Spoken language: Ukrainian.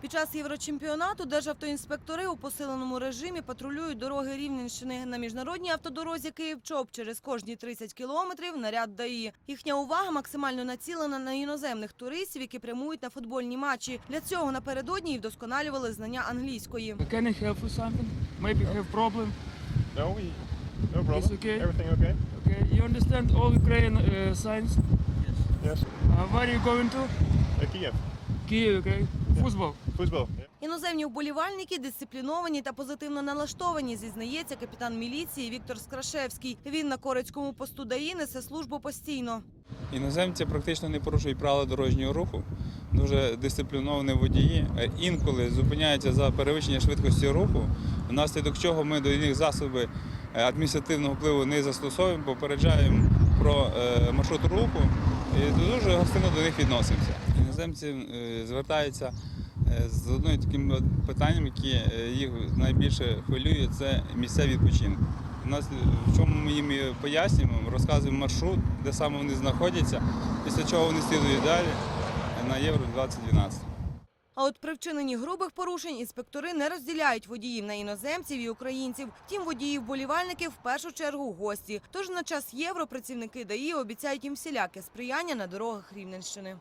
Під час єврочемпіонату державтоінспектори у посиленому режимі патрулюють дороги Рівненщини на міжнародній автодорозі Київ-Чоп через кожні 30 кілометрів наряд ДАІ. Їхня увага максимально націлена на іноземних туристів, які прямують на футбольні матчі. Для цього напередодні й вдосконалювали знання англійської. Can I help you something? Maybe have problem. No, we, no problem. It's okay. Everything okay? Okay, you understand all Ukrainian uh, signs? Yes. Uh, where are you going to? Uh, Kiev. Kyiv, okay? Football. Football. Іноземні вболівальники дисципліновані та позитивно налаштовані, зізнається капітан міліції Віктор Скрашевський. Він на Корецькому посту ДАІ несе службу постійно. Іноземці практично не порушують правила дорожнього руху, дуже дисципліновані водії. Е, Інколи зупиняються за перевищення швидкості руху, внаслідок чого ми до них засоби е, адміністративного впливу не застосовуємо, попереджаємо про е, маршрут руху і дуже гостинно до них відносимося. Іноземці е, звертаються е, з одним таким питанням, яке е, їх найбільше хвилює, це місця відпочинку. У нас в чому ми їм пояснюємо, розказуємо маршрут, де саме вони знаходяться, після чого вони слідують далі на Євро 2012. А от при вчиненні грубих порушень інспектори не розділяють водіїв на іноземців і українців. Втім, водіїв вболівальників в першу чергу гості. Тож на час євро працівники ДАІ обіцяють їм всіляке сприяння на дорогах Рівненщини.